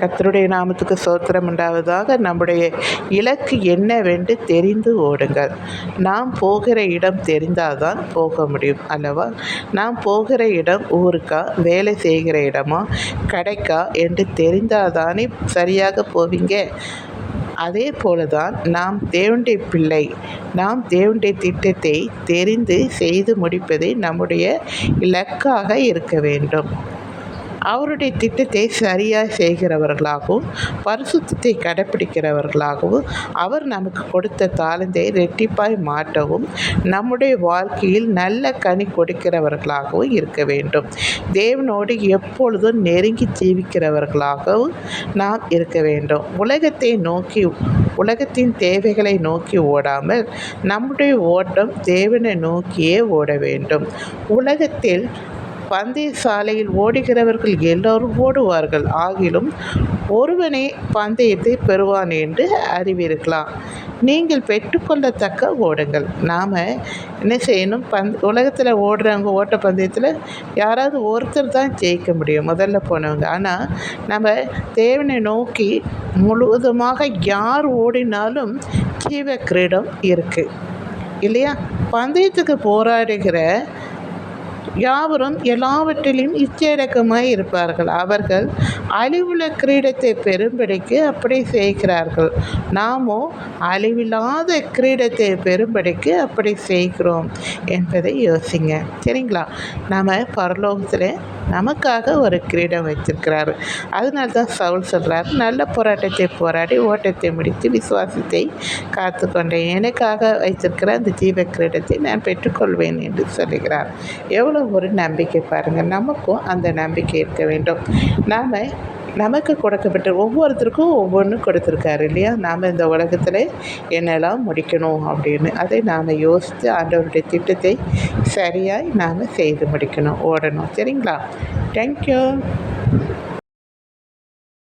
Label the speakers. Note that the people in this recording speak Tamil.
Speaker 1: கத்தருடைய நாமத்துக்கு சோத்திரம் உண்டாவதாக நம்முடைய இலக்கு என்னவென்று தெரிந்து ஓடுங்கள். நாம் போகிற இடம் தெரிந்தால்தான் போக முடியும் அல்லவா? நாம் போகிற இடம் ஊருக்கா வேலை செய்கிற இடமா கடைக்கா என்று தெரிந்தால்தானே சரியாக போவீங்க? அதே போல தான் நாம் தேவனுடைய பிள்ளை நாம் தேவனுடைய திட்டத்தை தெரிந்து செய்து முடிப்பதே நம்முடைய இலக்காக இருக்க வேண்டும். அவருடைய திட்டத்தை சரியாக செய்கிறவர்களாகவும் பரிசுத்தத்தை கடைப்பிடிக்கிறவர்களாகவும் அவர் நமக்கு கொடுத்த தாளந்தை ரெட்டிப்பாய் மாற்றவும் நம்முடைய வாழ்க்கையில் நல்ல கனி கொடுக்கிறவர்களாகவும் இருக்க வேண்டும். தேவனோடு எப்பொழுதும் நெருங்கி ஜீவிக்கிறவர்களாகவும் நாம் இருக்க வேண்டும். உலகத்தை நோக்கி உலகத்தின் தேவைகளை நோக்கி ஓடாமல் நம்முடைய ஓட்டம் தேவனை நோக்கியே ஓட வேண்டும். உலகத்தில் பந்தய சாலையில் ஓடுகிறவர்கள் எல்லோரும் ஓடுவார்கள். ஆகிலும் ஒருவனே பந்தயத்தை பெறுவான் என்று அறிவீர்களாம் நீங்கள் பெற்றுக்கொள்ளத்தக்க ஓடுங்கள். நாம் என்ன செய்யணும்? பந் உலகத்தில் ஓடுறவங்க ஓட்ட பந்தயத்தில் யாராவது ஒருத்தர் தான் ஜெயிக்க முடியும் முதல்ல போனவங்க. ஆனால் நம்ம தேவனை நோக்கி முழுவதுமாக யார் ஓடினாலும் ஜீவ கிரீடம் இருக்குது இல்லையா? பந்தயத்துக்கு போராடுகிற யாவரும் எல்லாவற்றிலும் இச்சையடக்கமாய் இருப்பார்கள். அவர்கள் அழிவுள்ள கிரீடத்தை பெரும்படிக்கு அப்படி செய்கிறார்கள். நாமோ அழிவில்லாத கிரீடத்தை பெரும்படிக்கு அப்படி செய்கிறோம் என்பதை யோசிங்க. சரிங்களா? நம்ம பரலோகத்தில் நமக்காக ஒரு கிரீடம் வச்சிருக்கிறாரு. அதனால தான் சவுல் சொல்கிறார் நல்ல போராட்டத்தை போராடி ஓட்டத்தை முடித்து விசுவாசத்தை காத்து கொண்டேன் எனக்காக வைத்திருக்கிற அந்த ஜீவ கிரீடத்தை நான் பெற்றுக்கொள்வேன் என்று சொல்லுகிறார். எவ்வளோ ஒரு நம்பிக்கை பாருங்கள் நமக்கும் அந்த நம்பிக்கை இருக்க வேண்டும். நாம் நமக்கு கொடுக்கப்பட்ட ஒவ்வொருத்தருக்கும் ஒவ்வொன்று கொடுத்துருக்காரு இல்லையா? நாம் இந்த உலகத்தில் என்னெல்லாம் முடிக்கணும் அப்படின்னு. அதை நாம் யோசித்து ஆண்டவருடைய திட்டத்தை சரியாய் நாம் செய்து முடிக்கணும் ஓடணும். சரிங்களா? தேங்க்யூ